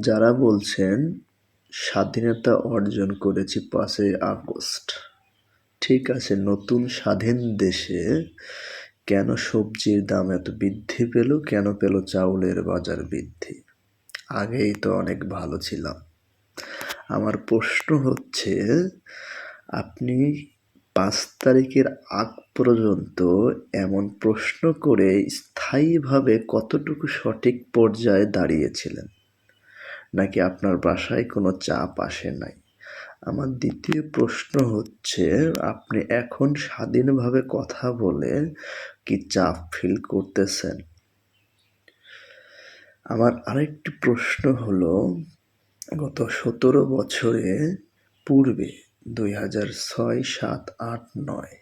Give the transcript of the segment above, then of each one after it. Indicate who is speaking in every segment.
Speaker 1: যারা বলছেন, স্বাধীনতা অর্জন করেছি পাঁচই আগস্ট। ঠিক আছে, নতুন স্বাধীন দেশে কেন সবজির দাম এত বৃদ্ধি পেল? কেন পেল চাউলের বাজার বৃদ্ধি? আগেই তো অনেক ভালো ছিলাম। আমার প্রশ্ন হচ্ছে, আপনি পাঁচ তারিখের আগ পর্যন্ত এমন প্রশ্ন করে স্থায়ীভাবে কতটুকু সঠিক পর্যায়ে দাঁড়িয়েছিলেন? নাকি আপনার বাসায় কোনো চাপ আসে নাই? আমার দ্বিতীয় প্রশ্ন হচ্ছে, আপনি এখন স্বাধীনভাবে কথা বলে কি চাপ ফিল করতেছেন? আমার আরেকটি প্রশ্ন হলো, গত সতেরো বছরে পূর্বে দুই হাজার ছয়, সাত, আট, নয়,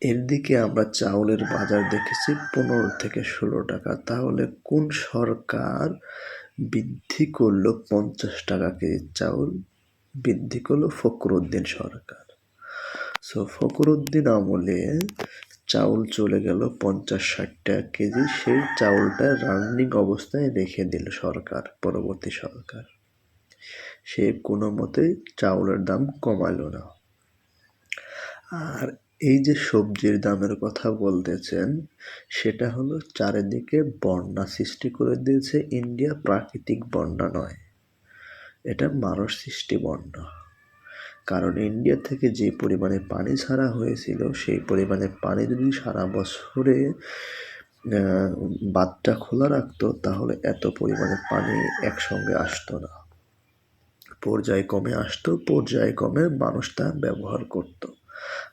Speaker 1: এর দিকে আমরা চাউলের বাজার দেখেছি পনেরো থেকে ষোলো টাকা। তাহলে কোন সরকার বৃদ্ধি করল পঞ্চাশ টাকা কেজি চাউল, বৃদ্ধি করল ফখরুদ্দিন সরকার। সো ফখরুদ্দিন আমলে চাউল চলে গেল পঞ্চাশ ষাট টাকা কেজি। সেই চাউলটা রানিং অবস্থায় রেখে দিল সরকার, পরবর্তী সরকার। সে কোনো মতেই চাউলের দাম কমালো না। আর এই যে সবজির দামের কথা বলতেছেন, সেটা হলো চারিদিকে বন্যা সৃষ্টি করে দিয়েছে ইন্ডিয়া প্রাকৃতিক বন্যা নয়। এটা মানুষ সৃষ্টি বন্যা। কারণ ইন্ডিয়া থেকে যে পরিমাণে পানি ছাড়া হয়েছিল, সেই পরিমাণে পানি যদি সারা বছরে বাদটা খোলা রাখতো, তাহলে এত পরিমাণে পানি একসঙ্গে আসতো না। পর্যায়ক্রমে আসতো, পর্যায়ক্রমে মানুষ তা ব্যবহার করত।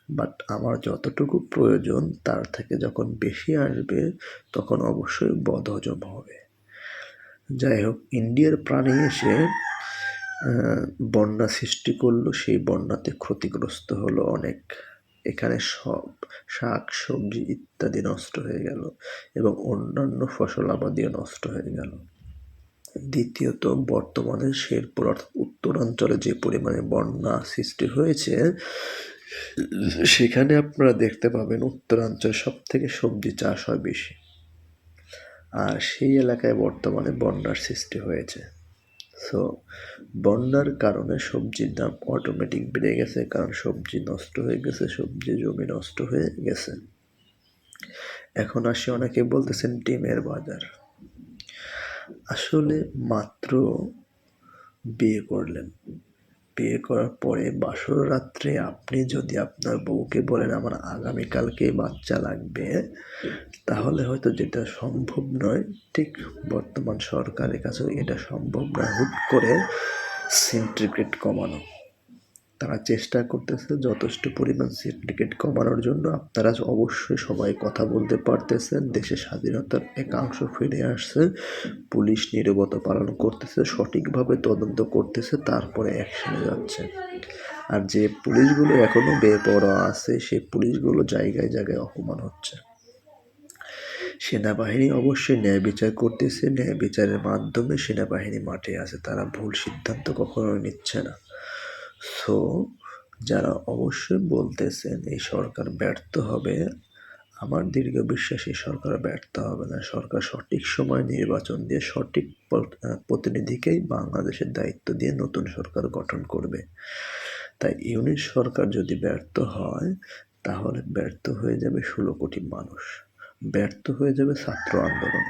Speaker 1: বাট আমার যতটুকু প্রয়োজন, তার থেকে যখন বেশি আসবে, তখন অবশ্যই বদহজম হবে। যাই হোক, ইন্ডিয়ার প্রাণী এসে বন্যা সৃষ্টি করল। সেই বন্যাতে ক্ষতিগ্রস্ত হলো অনেক। এখানে সব শাক, সবজি ইত্যাদি নষ্ট হয়ে গেল এবং অন্যান্য ফসল আবাদিও নষ্ট হয়ে গেল। দ্বিতীয়ত, বর্তমানে শেরপুর অর্থাৎ উত্তরাঞ্চলে যে পরিমাণে বন্যা সৃষ্টি হয়েছে সেখানে আপনারা দেখতে পাবেন উত্তরাঞ্চলে সব থেকে সবজি চাষ হয় বেশি। আর সেই এলাকায় বর্তমানে বন্যার সৃষ্টি হয়েছে। সো বন্যার কারণে সবজির দাম অটোমেটিক বেড়ে গেছে কারণ সবজি নষ্ট হয়ে গেছে, সবজি জমি নষ্ট হয়ে গেছে। এখন আসি অনেকে বলতেছেন ডিমের বাজার। আসলে মাত্র বিয়ে করলেন। বিয়ে করার পরে বাসর রাত্রে আপনি যদি আপনার বউকে বলেন, আমার আগামীকালকে বাচ্চা লাগবে, তাহলে হয়তো যেটা সম্ভব নয়, ঠিক বর্তমান সরকারের কাছে এটা সম্ভব না হুট করে সেন্ট্রিগ্রেড কমানো। তারা চেষ্টা করতেছে যথেষ্ট পরিমাণ সিন্ডিকেট কমানোর জন্য। আপনারা অবশ্যই সবাই কথা বলতে পারতেছেন, দেশের স্বাধীনতার একাংশ ফিরে আসছে, পুলিশ নিরবতা পালন করতেছে, সঠিকভাবে তদন্ত করতেছে, তারপরে অ্যাকশনে যাচ্ছে। আর যে পুলিশগুলো এখনও বেপরোয়া আছে সেই পুলিশগুলো জায়গায় জায়গায় অপমান হচ্ছে। সেনাবাহিনী অবশ্যই ন্যায় বিচার করতেছে, ন্যায় বিচারের মাধ্যমে সেনাবাহিনী মাঠে আছে। তারা ভুল সিদ্ধান্ত কখনো নিচ্ছে না। সো যারা অবশ্যই বলতেছেন এই সরকার ব্যর্থ হবে, আমার দীর্ঘ বিশ্বাস এই সরকার ব্যর্থ হবে না। সরকার সঠিক সময় নির্বাচন দিয়ে সঠিক প্রতিনিধিকেই বাংলাদেশের দায়িত্ব দিয়ে নতুন সরকার গঠন করবে। তাই ইউনিট সরকার যদি ব্যর্থ হয়, তাহলে ব্যর্থ হয়ে যাবে ষোলো কোটি মানুষ। ব্যর্থ হয়ে যাবে ছাত্র আন্দোলন।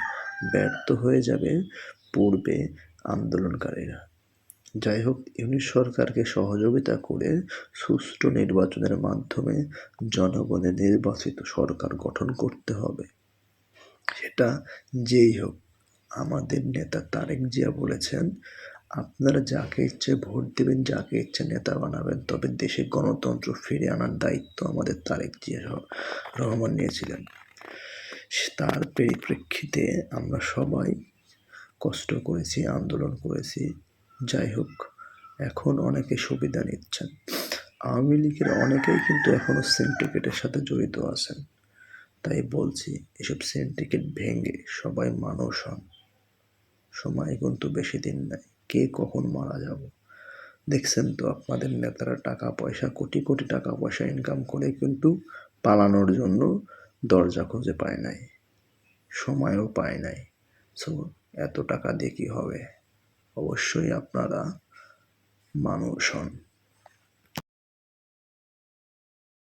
Speaker 1: ব্যর্থ হয়ে যাবে পূর্বে আন্দোলনকারীরা। যাই হোক ইউনিট সরকারকে সহযোগিতা করে সুষ্ঠু নির্বাচনের মাধ্যমে জনগণের নির্বাচিত সরকার গঠন করতে হবে। সেটা যেই হোক, আমাদের নেতা তারেক জিয়া বলেছেন, আপনারা যাকে ইচ্ছে ভোট দেবেন, যাকে ইচ্ছে নেতা বানাবেন, তবে দেশে গণতন্ত্র ফিরে আনার দায়িত্ব আমাদের তারেক জিয়া রহমান নিয়েছিলেন। তার পরিপ্রেক্ষিতে আমরা সবাই কষ্ট করেছি, আন্দোলন করেছি যাই হোক, এখন অনেকে সুবিধা নিচ্ছেন। আওয়ামী লীগের অনেকেই কিন্তু এখনও সিন্ডিকেটের সাথে জড়িত আছেন। তাই বলছি, এসব সিন্ডিকেট ভেঙে সবাই মানুষ হন। সময় কিন্তু বেশি দিন নাই, কে কখন মারা যাব? দেখছেন তো, আপনাদের নেতারা টাকা পয়সা, কোটি কোটি টাকা পয়সা ইনকাম করে কিন্তু পালানোর জন্য দরজা খুঁজে পায় নাই। সময়ও পায় নাই। সো এত টাকা দিয়ে কী হবে? অবশ্যই আপনারা মানুষ হন।